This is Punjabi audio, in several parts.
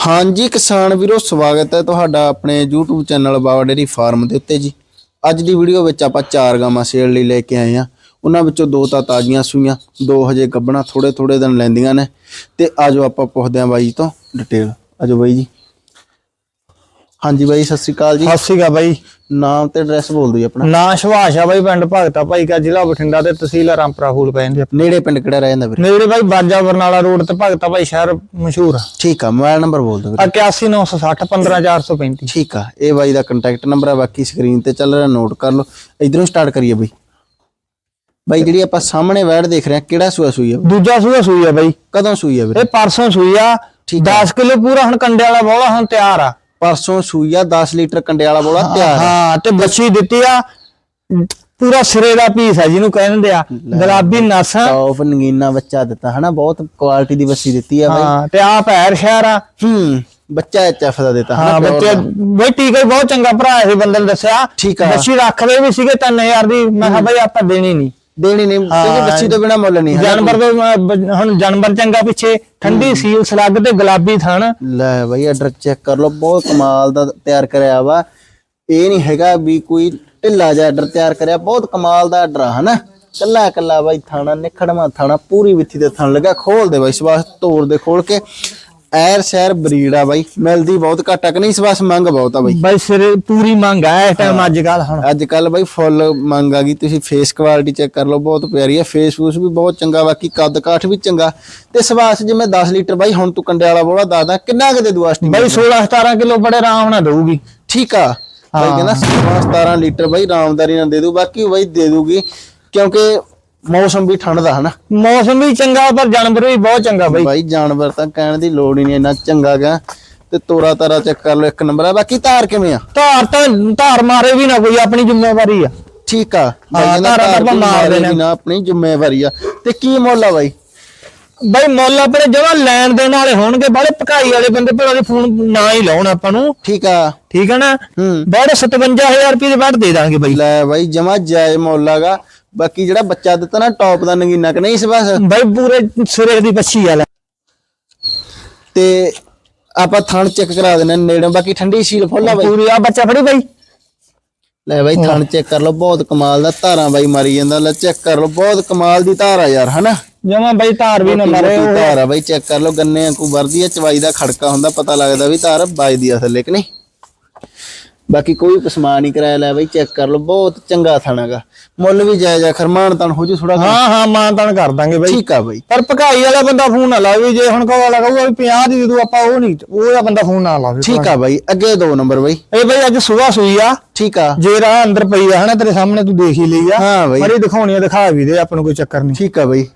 ਹਾਂਜੀ ਕਿਸਾਨ ਵੀਰੋ, ਸਵਾਗਤ ਹੈ ਤੁਹਾਡਾ ਆਪਣੇ YouTube channel Bawa dairy farm ਦੇ ਉੱਤੇ ਜੀ। ਅੱਜ ਦੀ ਵੀਡੀਓ ਵਿੱਚ ਆਪਾਂ ਚਾਰ ਗਾਵਾਂ ਸੇਲ ਲਈ ਲੈ ਕੇ ਆਏ ਆ ਉਹਨਾਂ ਵਿੱਚੋਂ ਦੋ ਤਾਂ ਤਾਜ਼ੀਆਂ ਸੂਈਆਂ, ਦੋ ਹਜੇ ਗੱਬਣਾ ਥੋੜੇ ਥੋੜੇ ਦਿਨ ਲੈਂਦੀਆਂ ਨੇ। ਤੇ ਆਜੋ ਆਪਾਂ ਪੁੱਛਦੇ ਆਂ ਬਾਈ ਤੋਂ ਡਿਟੇਲ ਆਜੋ ਬਾਈ ਜੀ। ਹਾਂਜੀ ਬਾਈ ਸਤਿ ਸ੍ਰੀ ਅਕਾਲ ਜੀ। ਸਤਿ ਸ਼੍ਰੀ ਅਕਾਲ ਬਾਈ। ਨਾਮ ਤੇ ਐਡਰੈਸ ਬੋਲ ਦਿਓ ਆਪਣਾ। ਨਾਂ ਸੁਭਾਸ਼ ਆ ਬਾਈ ਪਿੰਡ ਭਗਤਾ ਭਾਈ ਕਾ ਜ਼ਿਲ੍ਹਾ ਬਠਿੰਡਾ ਤੇ ਤਹਿਸੀਲ ਰਾਮਪੁਰਾ ਫੂਲ ਪੈ ਜਾਂਦੇ ਆ। ਨੇੜੇ ਪਿੰਡ ਕਿਹੜਾ ਰਹਿ ਜਾਂਦਾ ਵੀਰੇ? ਨੇੜੇ ਬਾਈ ਬਾਜਾ ਬਰਨਾਲਾ ਰੋਡ ਤੇ ਭਗਤਾ ਭਾਈ ਸ਼ਹਿਰ ਮਸ਼ਹੂਰ ਆ। ਠੀਕ ਆ ਮੋਬਾਈਲ ਨੰਬਰ ਬੋਲ ਦਿਓ ਵੀਰੇ। 81960 15435 ਠੀਕ ਆ ਇਹ ਬਾਈ ਦਾ ਕੰਟੈਕਟ ਨੰਬਰ ਆ ਬਾਕੀ ਸਕਰੀਨ ਤੇ ਚੱਲ ਰਿਹਾ ਨੋਟ ਕਰ ਲਓ। ਇਧਰੋਂ ਸਟਾਰਟ ਕਰੀਏ ਬਾਈ। ਬਾਈ ਜਿਹੜੀ ਆਪਾਂ ਸਾਹਮਣੇ ਵੈੜ ਦੇਖ ਰਹੇ ਆ ਕਿਹੜਾ ਸੂਆ ਸੂਈ ਆ ਦੂਜਾ ਸੂਆ ਸੂਈ ਆ ਬਾਈ। ਕਦੋਂ ਸੂਈ ਆ ਵੀਰੇ? ਇਹ ਪਰਸੋਂ ਸੂਈ ਆ। 10 ਕਿਲੋ ਪੂਰਾ ਹੁਣ ਕੰਡੇ ਵਾਲਾ ਬੋਲਾ ਹੁਣ ਤਿਆਰ ਆ। ਪਰਸੋਂ ਸੂਈ ਆ 10 ਲੀਟਰ ਕੰਡੇ ਵਾਲਾ ਬੋਲਾ ਤਿਆਰ ਆ। ਹਾਂ ਤੇ ਬੱਚੀ ਦਿੱਤੀ ਆ ਪੂਰਾ ਸਿਰੇ ਦਾ ਪੀਸ ਆ ਜਿਹਨੂੰ ਕਹਿੰਦੇ ਆ ਗੁਲਾਬੀ ਨਸਾਂ। ਟੌਪ ਨਗੀਨਾ ਬੱਚਾ ਦਿੱਤਾ ਹਨਾ ਬਹੁਤ ਕੁਆਲਿਟੀ ਦੀ ਬੱਸੀ ਦਿੱਤੀ ਆ ਬਾਈ। ਹਾਂ ਤੇ ਆ ਪੈਰ ਸ਼ਹਿਰ ਆ। ਹੂੰ ਬੱਚਾ ਐਚਐਫ ਦਾ ਦਿੱਤਾ ਹਾਂ pure ਬੱਚੇ ਦਾ। ਬਈ ਟੀਕਾ ਹੀ ਬਹੁਤ ਚੰਗਾ ਭਰਾ ਸੀ ਬੰਦੇ ਨੇ ਦੱਸਿਆ। ਠੀਕ ਆ। ਬੱਚੀ ਰੱਖਦੇ ਵੀ ਸੀਗੇ 3000 ਦੀ ਮੈਂ ਕਿਹਾ ਬਈ ਆਪਾਂ ਦੇਣੀ ਨਹੀਂ। ਦੇਣੀ ਨਹੀਂ ਕਿਉਂਕਿ ਬੱਚੀ ਤੋਂ ਬਿਨਾ ਮੁੱਲ ਨਹੀਂ ਜਾਨਵਰ ਦੇ ਹੁਣ ਜਾਨਵਰ ਚੰਗਾ ਪਿੱਛੇ ਠੰਡੀ ਸੀਲ ਸਲੱਗ ਤੇ ਗੁਲਾਬੀ ਥਣ। ਲੈ ਬਾਈ ਆਰਡਰ ਚੈੱਕ ਕਰ ਲਓ ਬਹੁਤ ਕਮਾਲ ਦਾ ਤਿਆਰ ਕਰਿਆ ਵਾ। ਇਹ ਨਹੀਂ ਹੈਗਾ ਵੀ ਕੋਈ ਢਿੱਲਾ ਜਿਹਾ ਆਰਡਰ ਤਿਆਰ ਕਰਿਆ ਬਹੁਤ ਕਮਾਲ ਦਾ ਆਰਡਰ ਆ ਹਨਾ? ਕੱਲਾ ਕੱਲਾ ਬਾਈ ਥਾਣਾ ਨਿਖੜਵਾ ਥਾਣਾ ਪੂਰੀ ਵਿੱਥੀ ਦੇ ਥਣ ਲੱਗਾ ਖੋਲ ਦੇ ਬਾਈ ਸਵਾਸ ਤੋੜ ਦੇ ਖੋਲ ਕੇ। ਐਰ ਸ਼ਹਿਰ ਬਰੀਡ ਆ ਬਾਈ ਮਿਲਦੀ ਬਹੁਤ ਘੱਟ ਆ ਕਿ ਨਹੀਂ? ਸਵਾਸ ਮੰਗ ਬਹੁਤ ਆ ਬਾਈ। ਬਈ ਸਿਰੇ ਪੂਰੀ ਮੰਗ ਆ ਇਸ ਟਾਈਮ ਅੱਜ ਕੱਲ ਹੁਣ। ਅੱਜ ਕੱਲ ਬਾਈ ਫੁੱਲ ਮੰਗ ਆ ਗਈ ਤੁਸੀਂ ਫੇਸ ਕੁਆਲਿਟੀ ਚੈੱਕ ਕਰ ਲਓ ਬਹੁਤ ਪਿਆਰੀ ਹੈ ਫੇਸ ਫੂਸ ਵੀ ਬਹੁਤ ਚੰਗਾ ਬਾਕੀ ਕੱਦ ਕਾਠ ਵੀ ਚੰਗਾ। ਤੇ ਸਵਾਸ ਜਿਵੇਂ 10 ਲੀਟਰ ਬਾਈ ਹੁਣ ਤੂੰ ਕੰਡੇ ਵਾਲਾ ਬੋਲਾ ਦੱਸਦਾ ਕਿੰਨਾ ਕੁ ਦੇ ਦੂ ਆਸਟੀ ਬਈ 16 17 ਕਿਲੋ ਬੜੇ ਆਰਾਮ ਨਾਲ ਦਊਗੀ। ਠੀਕ ਆ। ਬਾਈ ਕਹਿੰਦਾ 16 17 ਲੀਟਰ ਬਾਈ ਰਾਮਦਾਰੀ ਨਾਲ ਦੇ ਦੂ ਬਾਕੀ ਬਾਈ ਦੇ ਦੂਗੀ ਕਿਉਂਕਿ ਮੌਸਮ ਵੀ ਠੰਡ ਦਾ ਹਨਾ? ਮੌਸਮ ਵੀ ਚੰਗਾ ਪਰ ਜਾਨਵਰ ਵੀ ਬਹੁਤ ਚੰਗਾ ਬਈ। ਬਾਈ ਜਾਨਵਰ ਤਾਂ ਕਹਿਣ ਦੀ ਲੋੜ ਹੀ ਨਹੀਂ ਇੰਨਾ ਚੰਗਾ ਗਾ। ਤੇ ਤੋਰਾ ਤਾਰਾ ਚੈੱਕ ਕਰ ਲਓ ਇੱਕ ਨੰਬਰ ਆ। ਬਾਕੀ ਧਾਰ ਕਿਵੇਂ ਆ? ਧਾਰ ਤਾਂ ਧਾਰ ਮਾਰੇ ਵੀ ਨਾ ਕੋਈ ਆਪਣੀ ਜ਼ਿੰਮੇਵਾਰੀ ਆ। ਠੀਕ ਆ। ਬਾਈ ਧਾਰਾਂ ਆਪਾਂ ਮਾਰ ਦੇਣੇ। ਨਾ ਆਪਣੀ ਜ਼ਿੰਮੇਵਾਰੀ ਆ। ਤੇ ਕੀ ਮੁੱਲ ਆ ਬਾਈ? ਬਈ ਮੁੱਲ ਆਪਣੇ ਜਮਾ ਲੈਣ ਦੇਣ ਵਾਲੇ ਹੋਣਗੇ ਬਾਲੇ ਭਕਾਈ ਵਾਲੇ ਬੰਦੇ ਭਲਾ ਦੇ ਫੋਨ ਨਾ ਹੀ ਲਾਉਣ ਆਪਾਂ ਨੂੰ। ਠੀਕ ਆ। ਠੀਕ ਹੈ ਨਾ? ਹੂੰ। ਬੜੇ 57000 ਰੁਪਏ ਦੇ ਬਾਅਦ ਦੇ ਦਾਂਗੇ ਬਈ। ਲੈ ਬਾਈ ਜਮਾ ਜਾਇ ਮੁੱਲ ਆਗਾ ਬਾਕੀ ਜਿਹੜਾ ਬੱਚਾ ਦਿੱਤਾ ਨਾ ਟੌਪ ਦਾ ਨਗੀਨਾ ਕਿ ਨਹੀਂ ਇਸ ਬਸ? ਬਈ ਪੂਰੇ ਸਿਰੇ ਦੀ ਬੱਚੀ ਆ ਲੈ ਤੇ ਆਪਾਂ ਥਣ ਚੈੱਕ ਕਰਾ ਦੇਣਾ ਨੇੜੇ ਬਾਕੀ ਠੰਡੀ ਸੀਲ ਫੁੱਲ ਆ ਬਾਈ। ਪੂਰੀ ਆ ਬੱਚਾ ਫੜੀ ਬਈ। ਲੈ ਬਾਈ ਥਣ ਚੈੱਕ ਕਰ ਲਓ ਬਹੁਤ ਕਮਾਲ ਦਾ ਧਾਰਾਂ ਬਾਈ ਮਾਰੀ ਜਾਂਦਾ। ਲੈ ਚੈੱਕ ਕਰ ਲਓ ਬਹੁਤ ਕਮਾਲ ਦੀ ਧਾਰ ਆ ਯਾਰ ਹਨਾ? ਜਮਾ ਬਈ ਧਾਰ ਵੀ ਨਾ ਮਾਰੇ ਧਾਰ ਆ ਬਾਈ ਚੈੱਕ ਕਰ ਲਓ ਗੰਨੇ ਵਾਂਗੂ ਵਰਦੀ ਆ ਚਵਾਈ ਦਾ ਖੜਕਾ ਹੁੰਦਾ ਪਤਾ ਲੱਗਦਾ ਵੀ ਧਾਰ ਵੱਜਦੀ ਆ ਥੱਲੇ ਕਿ ਨਹੀਂ। ਬਾਕੀ ਕੋਈ ਪਸਮਾ ਨਹੀਂ ਕਰਾਇਆ ਲੈ ਬਾਈ ਚੈੱਕ ਕਰ ਲਓ ਬਹੁਤ ਚੰਗਾ ਥਣਾਗਾ ਮੁੱਲ ਵੀ ਜਾਇਜ਼ ਆ ਖਰਮਾਨ ਤਾਂ ਹੋ ਜੂ ਥੋੜਾ ਹਾਂ ਹਾਂ ਮਾਨ ਤਾਨ ਕਰ ਦਾਂਗੇ ਬਈ। ਠੀਕ ਆ ਬਾਈ। ਪਰ ਭਕਾਈ ਵਾਲਾ ਬੰਦਾ ਫੋਨ ਨਾ ਲਾਵੇ ਜੇ ਹੁਣ ਕਹੋ ਵਾਲਾ ਕਹੂਗਾ ਵੀ 50 ਦੀ ਦੇ ਦੂ ਆਪਾਂ ਉਹ ਨਹੀਂ ਉਹਦਾ ਬੰਦਾ ਫੋਨ ਨਾ ਲਾਵੇ ਠੀਕ ਆ ਬਾਈ ਅੱਗੇ ਦੋ ਨੰਬਰ ਬਾਈ। ਇਹ ਬਈ ਅੱਜ ਸਵੇਰ ਸੂਈ ਆ। ਠੀਕ ਆ। ਜੇ ਰਾਹ ਅੰਦਰ ਪਈ ਆ ਹਨਾ ਤੇਰੇ ਸਾਹਮਣੇ ਤੂੰ ਦੇਖ ਹੀ ਲਈ ਆ। ਹਾਂ ਬਈ। ਪਰ ਇਹ ਦਿਖਾਉਣੀ ਆ ਦਿਖਾ ਵੀ ਦੇ ਆਪਾਂ ਨੂੰ ਕੋਈ ਚੱਕਰ ਨਹੀਂ। ਠੀਕ ਆ ਬਾਈ।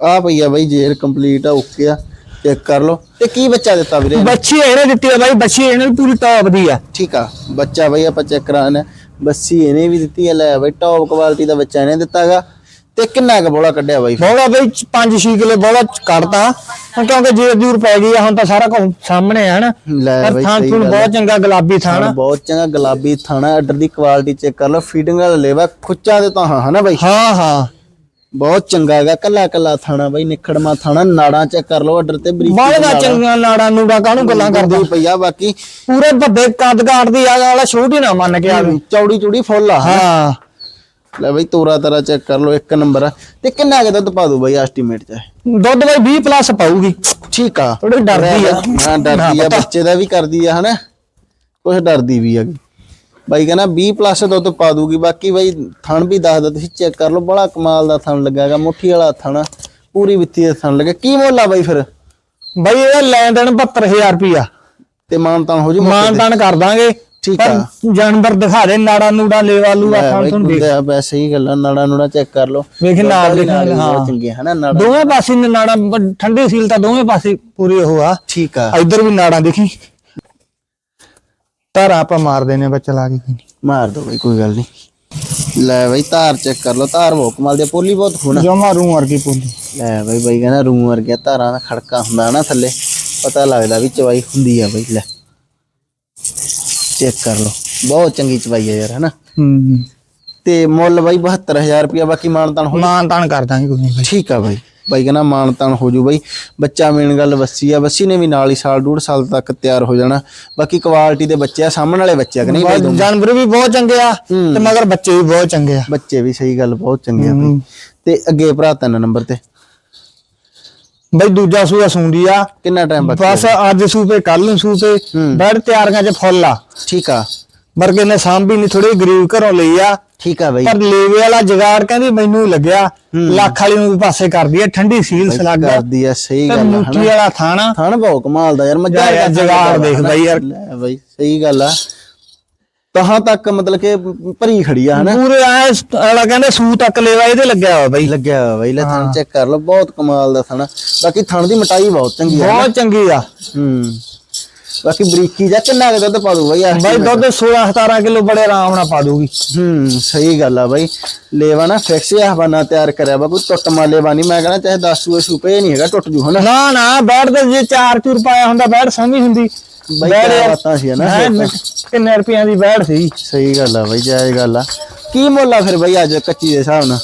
ਆ ਪਈ ਆ ਬਾਈ ਜੇਰ ਕੰਪਲੀਟ ਆ ਓਕੇ ਆ। ਚੈੱਕ ਕਰ ਲਓ। ਤੇ ਕੀ ਬੱਚਾ ਦਿੱਤਾ ਵੀਰੇ? ਬੱਚੀ ਇਹਨੇ ਦਿੱਤੀ ਆ ਬਾਈ ਬੱਚੀ ਇਹਨੇ ਵੀ ਪੂਰੀ ਟੌਪ ਦੀ ਆ। ਠੀਕ ਆ। ਬੱਚਾ ਬਾਈ ਆਪਾਂ ਚੈੱਕ ਕਰਾਣਾ ਬੱਸੀ ਇਹਨੇ ਵੀ ਦਿੱਤੀ ਹੈ ਲੈ ਬਾਈ ਟੌਪ ਕੁਆਲਿਟੀ ਦਾ ਬੱਚਾ ਇਹਨੇ ਦਿੱਤਾਗਾ। ਤੇ ਕਿੰਨਾ ਕੁ ਬੋਲਾ ਕੱਢਿਆ ਬਾਈ? ਬੋਲਾ ਬਈ 5-6 ਕਿਲੋ ਬੋਲਾ ਕੱਢਤਾ। ਹੁਣ ਕਿਉਂਕਿ ਜੇਰ ਜੂਰ ਪੈ ਗਈ ਆ ਹੁਣ ਤਾਂ ਸਾਰਾ ਕੁਝ ਸਾਹਮਣੇ ਆ ਹਨਾ ਲੈ ਬਾਈ ਥਾਂ ਥੂਣ ਬਹੁਤ ਚੰਗਾ ਗੁਲਾਬੀ ਥਣ ਬਹੁਤ ਚੰਗਾ ਗੁਲਾਬੀ ਥਾਣਾ ਆਰਡਰ ਦੀ ਕੁਆਲਿਟੀ ਚੈੱਕ ਕਰ ਲਓ। ਫੀਡਿੰਗ ਵਾਲਾ ਲੇਵਾ ਖੁੱਚਾ ਦੇ ਤਾਂ ਹਾਂ ਹਨਾ ਬਾਈ? ਹਾਂ ਹਾਂ। ਬਹੁਤ ਚੰਗਾ ਹੈਗਾ ਕੱਲਾ ਕੱਲਾ ਥਾਣਾ ਬਾਈ ਨਿਖੜਮਾ ਥਾਣਾ ਨਾੜਾਂ ਚੈੱਕ ਕਰ ਲਓ ਆਰਡਰ ਤੇ ਬਰੀਕੀ ਬਾਲੇ ਦਾ ਚੰਗਾ ਨਾੜਾ ਨੂੜਾ ਕਾਹਨੂੰ ਗੱਲਾਂ ਕਰਦਾ? ਪਈ ਆ ਬਾਕੀ। ਪੂਰੇ ਵੱਡੇ ਕੱਦ ਕਾਟ ਦੀ ਆ ਵਾਲਾ ਛੋਟੀ ਨਾ ਮੰਨ ਕੇ ਆਵੇ ਚੌੜੀ ਚੂੜੀ ਫੁੱਲ ਆ। ਹਾਂ। ਲੈ ਬਾਈ ਤੋਰਾ ਤਰਾ ਚੈੱਕ ਕਰ ਲਓ ਇੱਕ ਨੰਬਰ ਆ। ਤੇ ਕਿੰਨਾ ਕੁ ਦੁੱਧ ਪਾ ਦੂ ਬਾਈ ਐਸਟੀਮੇਟ ਚ? ਦੁੱਧ ਬਈ 20 ਪਲੱਸ ਪਾਊਗੀ। ਠੀਕ ਆ। ਥੋੜੀ ਡਰਦੀ ਆ। ਹਾਂ ਡਰਦੀ ਆ ਬੱਚੇ ਦਾ ਵੀ ਕਰਦੀ ਆ ਹਨਾ? ਕੁਛ ਡਰਦੀ ਵੀ ਆ ਬਾਈ ਕਹਿੰਦਾ 20 ਪਲੱਸ ਦੁੱਧ ਪਾ ਦੂਗੀ ਬਾਕੀ ਬਾਈ ਥਣ ਵੀ ਦੱਸਦਾ ਤੁਸੀਂ ਚੈੱਕ ਕਰ ਲਓ ਬੜਾ ਕਮਾਲ ਦਾ ਥਣ ਲੱਗਾਗਾ ਮੁੱਠੀ ਵਾਲਾ ਥਣ ਪੂਰੀ ਵਿੱਥੀ ਦਾ ਥਣ ਲੱਗਾ ਕੀ ਮੁੱਲ ਆ ਬਾਈ ਫਿਰ? ਬਈ ਇਹ ਲੈਣ ਦੇਣ 72000 ਰੁਪਿਆ ਤੇ ਮਾਨ ਤਾਂ ਹੋ ਜੂ ਮਾਨ ਤਾਨ ਕਰ ਦਾਂਗੇ। ਠੀਕ ਆ। ਜਾਨਵਰ ਦਿਖਾ ਦੇ ਨਾੜਾ ਨੂੜਾ ਲੇਵਾ ਲੈ ਬਾਈ ਤੁਹਾਨੂੰ ਦੇਖ। ਵੈਸੇ ਹੀ ਗੱਲਾਂ ਨਾੜਾ ਨੂੜਾ ਚੈੱਕ ਕਰ ਲਓ। ਵੇਖ ਨਾਲ ਦੇ ਨਾਲ, ਹਾਂ। ਚੰਗੀਆਂ ਹਨਾ ਨਾੜਾ। ਦੋਵੇਂ ਪਾਸੇ ਨਾੜਾ ਠੰਡੀ ਸੀਲ ਤਾਂ ਦੋਵੇਂ ਪਾਸੇ ਪੂਰੀ ਉਹ ਆ। ਠੀਕ ਆ ਇੱਧਰ ਵੀ ਨਾੜਾਂ ਦੇਖੀ। ਤਾਰਾ ਆਪਾਂ ਮਾਰ ਦੇਨੇ ਬੱਚਾ ਲਾ ਕੇ ਕੋਈ ਨੀ। ਮਾਰ ਦੋ ਬਾਈ ਕੋਈ ਗੱਲ ਨਹੀਂ ਲੈ ਬਾਈ ਧਾਰ ਚੈੱਕ ਕਰ ਲਓ। ਧਾਰ ਬਹੁਤ ਕਮਾਲ ਦੀ ਪੋਲੀ ਬਹੁਤ ਆ। ਜਮਾ ਰੂ ਵਰਗੀ ਪੋਲੀ। ਲੈ ਬਾਈ ਬਾਈ ਕਹਿੰਦਾ ਰੂਮ ਵਰਗਿਆ ਧਾਰਾਂ ਦਾ ਖੜਕਾ ਹੁੰਦਾ ਨਾ ਥੱਲੇ। ਪਤਾ ਲੱਗਦਾ ਵੀ ਚਵਾਈ ਹੁੰਦੀ ਆ ਬਾਈ ਲੈ। ਚੈੱਕ ਕਰ ਲਓ। ਬਹੁਤ ਚੰਗੀ ਚਵਾਈ ਆ ਯਾਰ ਹਨਾ? ਹੂੰ। ਤੇ ਮੁੱਲ ਬਾਈ 72000 ਰੁਪਇਆ ਬਾਕੀ ਮਾਨਤਾਨ ਹੋ ਮਾਨ ਤਾਨ ਕਰ ਦਾਂਗੇ ਕੋਈ ਨਹੀਂ ਠੀਕ ਆ ਬਾਈ। ਬਾਈ ਕਹਿੰਦਾ ਮਾਨ ਤਾਨ ਹੋ ਜੂ ਬਾਈ। ਬੱਚਾ ਮੇਨ ਗੱਲ ਵੱਸੀ ਆ ਵੱਸੀ ਨੇ ਵੀ ਨਾਲ ਹੀ ਸਾਲ ਡੂਢ ਸਾਲ ਤੱਕ ਤਿਆਰ ਹੋ ਜਾਣਾ। ਬਾਕੀ ਕੁਆਲਿਟੀ ਦੇ ਬੱਚੇ ਆ ਸਾਹਮਣ ਵਾਲੇ ਬੱਚੇ ਆ ਕਿ ਨਹੀਂ ਬਾਈ ਦੋਵੇਂ? ਜਾਨਵਰ ਵੀ ਬਹੁਤ ਚੰਗੇ ਆ ਤੇ ਮਗਰ ਬੱਚੇ ਵੀ ਬਹੁਤ ਚੰਗੇ ਆ। ਬੱਚੇ ਵੀ ਸਹੀ ਗੱਲ ਬਹੁਤ ਚੰਗੇ ਆ ਬਾਈ। ਤੇ ਅੱਗੇ ਭਰਾ ਤਿੰਨ ਨੰਬਰ ਤੇ। ਬਈ ਦੂਜਾ ਸੂਆ ਸੁੰਦੀ ਆ। ਕਿੰਨਾ ਟਾਈਮ ਬਾਕੀ ਬਸ ਅੱਜ ਸੂਪੇ ਕੱਲ ਨੂੰ ਸੂਪੇ। ਬੈਡ ਤਿਆਰੀਆਂ ਚ ਫੁੱਲ ਆ। ਠੀਕ ਆ। ਵਰਗੇ ਨੇ ਸਾਂਭੀ ਨਹੀਂ ਥੋੜੀ ਗਰੀਬ ਘਰੋਂ ਲਈ ਆ। ਠੀਕ ਆ ਬਾਈ। ਪਰ ਲੇਵੇ ਵਾਲਾ ਜਗਾੜ ਕਹਿੰਦੀ ਮੈਨੂੰ ਲੱਗਿਆ। ਲੱਖ ਵਾਲੀ ਨੂੰ ਵੀ ਪਾਸੇ ਕਰਦੀ ਆ ਠੰਡੀ ਸੀਲ ਸਲਾਗਾ ਕਰਦੀ ਆ ਸਹੀ ਗੱਲ ਆ ਮੁੱਠੀ ਵਾਲਾ ਥਾਣਾ। ਥਣ ਬਹੁਤ ਕਮਾਲ ਦਾ ਯਾਰ ਮੱਝਾਂ ਦਾ ਜੁਗਾੜ ਦੇਖ ਬਾਈ ਯਾਰ। ਲੈ ਬਾਈ ਸਹੀ ਗੱਲ ਆ। ਤਹਾਂ ਤੱਕ ਮਤਲਬ ਕਿ ਭਰੀ ਖੜੀ ਆ ਹਨਾ। ਪੂਰੇ ਐ ਵਾਲਾ ਕਹਿੰਦੇ ਸੂ ਤੱਕ ਲੇਵਾ ਇਹਦੇ ਲੱਗਿਆ ਵਾ ਬਈ। ਲੱਗਿਆ ਹੋਇਆ ਬਾਈ ਲੈ ਥਣ ਚੈੱਕ ਕਰ ਲਓ ਬਹੁਤ ਕਮਾਲ ਦਾ ਥਣ। ਬਾਕੀ ਥਣ ਦੀ ਮਟਾਈ ਬਹੁਤ ਚੰਗੀ ਆ ਬਹੁਤ ਚੰਗੀ ਆ। ਹੂੰ। ਬਾਕੀ ਬਰੀਕੀ ਜਾਂ ਕਿੰਨਾ ਕੁ ਦੁੱਧ ਪਾ ਦੂ ਬਾਈ ਆਹ ਬਾਈ ਦੁੱਧ 16 17 ਕਿਲੋ ਬੜੇ ਆਰਾਮ ਨਾਲ ਪਾ ਦੂਗੀ ਹੂੰ ਸਹੀ ਗੱਲ ਆ ਬਾਈ। ਲੇਵਾ ਨਾ ਫਿਕਸ ਆ ਹਵਾਨਾ ਤਿਆਰ ਕਰਿਆ ਕੋਈ ਟੁੱਟ ਮਾਲੇ ਵਾ ਨਹੀਂ ਮੈਂ ਕਹਿੰਦਾ ਚਾਹੇ 10 ਸੂਏ ਸੂਪੇ ਨਹੀਂ ਹੈਗਾ ਟੁੱਟ ਜੂ ਹਨਾ। ਨਾ ਨਾ ਬੈਠ ਤੇ ਜੇ ਚਾਰ ਚੂਰ ਪਾਇਆ ਹੁੰਦਾ ਬੈਠ ਸਮਝ ਹੁੰਦੀ। ਬਾਈ ਬਾਤਾਂ ਸੀ ਫਿਰ ਕਿੰਨੇ ਰੁਪਈਆਂ ਦੀ ਬੈਠ ਸੀ। ਸਹੀ ਗੱਲ ਆ ਬਾਈ ਜਾਇਜ਼ ਗੱਲ ਆ। ਕੀ ਮੁੱਲ ਆ ਫਿਰ ਬਾਈ ਅੱਜ ਕੱਚੀ ਦੇ ਹਿਸਾਬ ਨਾਲ?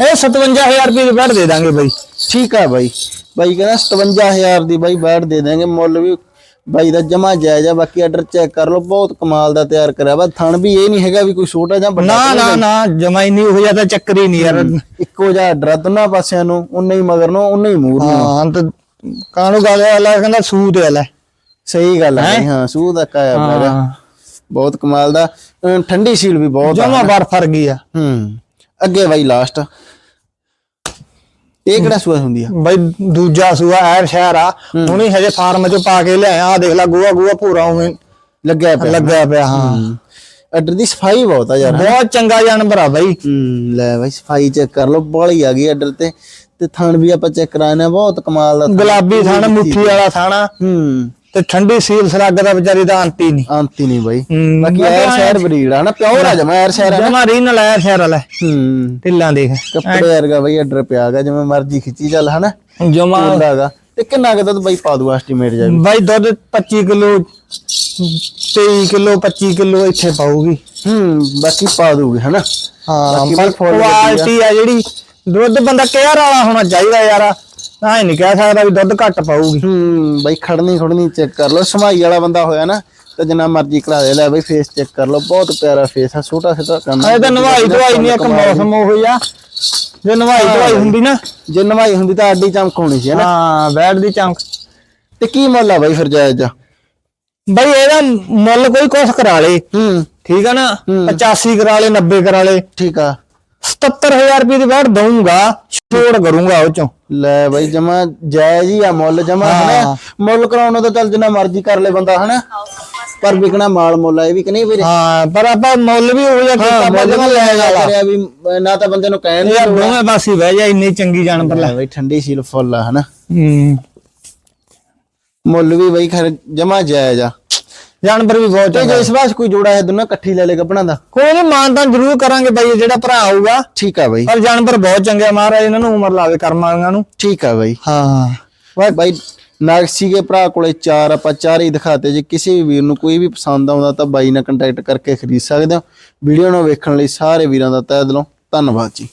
ਇਹ 57000 ਰੁਪਏ ਦੀ ਬੈਠ ਦੇ ਦਾਂਗੇ ਬਾਈ। ਠੀਕ ਆ ਬਾਈ। ਬਾਈ ਕਹਿੰਦਾ 57000 ਦੀ ਬਾਈ ਬੈਠ ਦੇ ਦਾਂਗੇ ਮੁੱਲ ਵੀ ਬਾਈ ਦਾ ਜਮਾ ਜਾਇਜ਼ ਆ ਬਾਕੀ ਆਰਡਰ ਚੈੱਕ ਕਰ ਲਓ ਬਹੁਤ ਕਮਾਲ ਦਾ ਤਿਆਰ ਕਰਿਆ। ਵਾ ਥਣ ਵੀ ਇਹ ਨਹੀਂ ਹੈਗਾ ਵੀ ਕੋਈ ਛੋਟਾ ਜਾਂ ਵੱਡਾ ਨਾ ਨਾ ਨਾ ਜਮਾ ਹੀ ਨਹੀਂ ਹੋ ਜਾਂਦਾ ਚੱਕਰ ਹੀ ਨਹੀਂ ਯਾਰ। ਇੱਕੋ ਜਿਹਾ ਆਰਡਰ ਆ ਦੋਨਾਂ ਪਾਸਿਆਂ ਨੂੰ ਉਨੇ ਹੀ ਮਗਰ ਨੂੰ ਉਨੇ ਹੀ ਮੂਰ ਨੂੰ। ਹਾਂ ਤੇ ਕਾਹਨੂੰ ਗੱਲ ਵਾਲਾ ਕਹਿੰਦਾ ਸੂਤ ਵਾਲਾ ਸਹੀ ਗੱਲ ਬਾਈ ਹਾਂ? ਸੂਹ ਦਾ ਕਾਇਆ ਹਾਂ। ਬਹੁਤ ਕਮਾਲ ਦਾ। ਠੰਡੀ ਸੀਲ ਵੀ ਬਹੁਤ ਜਮਾ ਬਰਫ ਫਰ ਗਈ ਆ। ਹੂੰ ਅੱਗੇ ਬਾਈ ਲਾਸਟ ਇਹ ਕਿਹੜਾ ਸੂਆ ਹੁੰਦੀ ਆ? ਬਾਈ ਦੂਜਾ ਸੂਆ ਐਰ ਸ਼ਹਿਰ ਆ। ਹੁਣੀ ਹਜੇ ਫਾਰਮ ਚ ਪਾ ਕੇ ਲਿਆਇਆ। ਆ ਦੇਖ ਲੈ ਗੋਆ ਗੋਆ ਪੂਰਾ ਉਵੇਂ ਲੱਗਿਆ ਪਿਆ। ਲੱਗਿਆ ਪਿਆ ਹਾਂ। ਆਰਡਰ ਦੀ ਸਫ਼ਾਈ ਬਹੁਤ ਆ ਯਾਰ ਬਹੁਤ ਚੰਗਾ ਜਾਨਵਰ ਆ ਬਾਈ। ਲੈ ਬਾਈ ਸਫ਼ਾਈ ਚੈੱਕ ਕਰ ਲਓ ਬਾਲੀ ਆ ਗਈ ਆਰਡਰ ਤੇ। ਤੇ ਥਣ ਵੀ ਆਪਾਂ ਚੈੱਕ ਕਰਾਣੇ ਬਹੁਤ ਕਮਾਲ ਦਾ। ਗੁਲਾਬੀ ਥਾਣਾ ਮੁੱਠੀ ਵਾਲਾ ਥਾਣਾ ਹੂੰ। ਤੇ ਠੰਡੀ ਸੀਲ ਸਲੱਗ ਦਾ ਵਿਚਾਰੀ ਦਾ ਅੰਤੀ ਨਹੀਂ। ਆਂਤੀ ਨਹੀਂ ਬਾਈ। ਹੂੰ, ਬਾਕੀ ਮੈਂ ਐਰ ਸ਼ਹਿਰ ਬਰੀਡ ਆ ਨਾ ਪਿਓਰ ਆ ਜਮਾ ਐਰ ਸ਼ਹਿਰ ਆ ਨਾ। ਜਮਾ ਰੀ ਨਾਲ ਆਇਆ ਸ਼ਹਿਰ ਵਾਲਾ। ਹੂੰ। ਢਿੱਲਾਂ ਦੇਖ। ਕੱਪੜੇ ਵਰਗਾ ਬਾਈ ਆਰਡਰ ਪਿਆਗਾ ਜਿਵੇਂ ਮਰਜ਼ੀ ਖਿੱਚੀ ਚੱਲ ਹਨਾ? ਜਮਾ। ਹੁੰਦਾਗਾ ਤੇ ਕਿੰਨਾ ਕੁ ਦੁੱਧ ਬਾਈ ਪਾ ਦੂ ਐਸਟੀਮੇਟ ਜਾ ਬਾਈ ਦੁੱਧ 25 ਕਿਲੋ 23 ਕਿਲੋ 25 ਕਿਲੋ ਇੱਥੇ ਪਾਊਗੀ। ਹੂੰ ਬਾਕੀ ਪਾ ਦੂਗੇ ਹਨਾ? ਹਾਂ ਬਾਕੀ ਪਰ ਬਾਈ full ਵਧੀਆ। ਕੁਆਲਿਟੀ ਆ ਜਿਹੜੀ। ਦੁੱਧ ਬੰਦਾ ਕੇਅਰ ਵਾਲਾ ਹੋਣਾ ਚਾਹੀਦਾ ਯਾਰ। ਨਾ ਹੀ ਨਹੀਂ ਕਹਿ ਸਕਦਾ ਵੀ ਦੁੱਧ ਘੱਟ ਪਾਊਗੀ। ਹੂੰ ਬਾਈ ਖੜਨੀ ਖੜਨੀ ਚੈੱਕ ਕਰ ਲਓ। ਸਮਾਈ ਵਾਲਾ ਬੰਦਾ ਹੋਇਆ ਨਾ ਤੇ ਜਿੰਨਾ ਮਰਜ਼ੀ ਕਰਾ ਦੇ ਲੈ ਬਾਈ ਫੇਸ ਚੈੱਕ ਕਰ ਲਓ। ਬਹੁਤ ਪਿਆਰਾ ਫੇਸ ਆ ਛੋਟਾ ਛੋਟਾ ਕੰਮ ਅਜੇ ਤਾਂ ਨਵਾਈ ਧਵਾਈ ਨਹੀਂ ਇੱਕ ਮੌਸਮ ਉਹ ਆ। ਜੇ ਨਵਾਈ ਧਵਾਈ ਹੁੰਦੀ ਨਾ। ਜੇ ਨਵਾਈ ਹੁੰਦੀ ਤਾਂ ਅੱਡੀ ਚਮਕ ਹੋਣੀ ਸੀ ਹਨਾ ਹਾਂ ਬੈਠ ਦੀ ਚਮਕ। ਤੇ ਕੀ ਮੁੱਲ ਆ ਬਾਈ ਫਿਰ ਜਾਇਜ਼? ਆ ਬਈ ਇਹਦਾ ਮੁੱਲ ਕੋਈ ਕੁਛ ਕਰਾ ਲੇ। ਹੂੰ। ਠੀਕ ਆ ਨਾ? 85 ਕਰਾ ਲੇ 90 ਕਰਾ ਲੇ। ਠੀਕ ਆ। 77000 ਰੁਪਏ ਦੀ ਬੈਠ ਦਊਂਗਾ ਛੋੜ ਕਰੂੰਗਾ ਉਹ ਚੋਂ। ਲੈ ਬਾਈ ਜਮਾ ਜਾਇਜ਼ ਹੀ ਆ ਮੁੱਲ ਜਮਾ ਹਨਾ? ਮੁੱਲ ਕਰਾਉਣਾ ਤਾਂ ਚੱਲ ਜਿੰਨਾ ਮਰਜ਼ੀ ਕਰ ਲੈ ਬੰਦਾ ਹਨਾ? ਪਰ ਵਿਕਣਾ ਮਾਲ ਮੁੱਲ ਆ ਇਹ ਵੀ ਕਿ ਨਹੀਂ ਵੀਰੇ? ਹਾਂ ਪਰ ਆਪਾਂ ਮੁੱਲ ਵੀ ਉਹ ਜਿਹਾ ਕੀਤਾ ਮੁੱਲ ਬੰਦਾ ਵੀ ਲੈ ਕਰਿਆ ਵੀ ਨਾ ਤਾਂ ਬੰਦੇ ਨੂੰ ਕਹਿਣ ਯਾਰ ਦੋਵੇਂ ਪਾਸੇ ਬਹਿ ਜਾ ਇੰਨੀ ਚੰਗੀ ਜਾਨਵਰ ਲੈ ਬਾਈ ਠੰਡੀ ਸੀਲ ਫੁੱਲ ਆ ਹਨਾ? ਹੂੰ। ਮੁੱਲ ਵੀ ਬਾਈ ਖਰ ਜਮਾ ਜਾਇਜ਼ ਆ। ਜਾਨਵਰ ਵੀ ਬਹੁਤ ਤੇ ਚੰਗਾ ਜੇ ਇਸ ਵਾਰ ਕੋਈ ਜੋੜਾ ਹੈ ਦੋਨਾਂ ਇਕੱਠੀ ਲੈ ਲੈ ਕੱਪਣਾ ਦਾ ਕੋਈ ਨਹੀਂ ਮਾਨਤਾਂ ਜ਼ਰੂਰ ਕਰਾਂਗੇ ਬਾਈ ਜਿਹੜਾ ਭਰਾ ਆਊਗਾ। ਠੀਕ ਆ ਬਾਈ। ਪਰ ਜਾਨਵਰ ਬਹੁਤ ਚੰਗੇ ਆ ਮਹਾਰਾਜ ਇਹਨਾਂ ਨੂੰ ਉਮਰ ਲਾਵੇ ਕਰਮਾਂ ਵਾਲਿਆਂ ਨੂੰ। ਠੀਕ ਆ ਬਾਈ। ਹਾਂ। ਵਾਹ ਬਾਈ ਨਾਗਸੀ ਕੇ ਭਰਾ ਕੋਲੇ ਚਾਰ ਆਪਾਂ ਚਾਰ ਹੀ ਦਿਖਾਤੇ। ਜੇ ਕਿਸੇ ਵੀ ਵੀਰ ਨੂੰ ਕੋਈ ਵੀ ਪਸੰਦ ਆਉਂਦਾ ਤਾਂ ਬਾਈ ਨਾਲ ਕੰਟੈਕਟ ਕਰਕੇ ਖਰੀਦ ਸਕਦੇ ਹੋ। ਵੀਡੀਓ ਨੂੰ ਵੇਖਣ ਲਈ ਸਾਰੇ ਵੀਰਾਂ ਦਾ ਤਹਿ ਦਿਲੋਂ ਧੰਨਵਾਦ ਜੀ।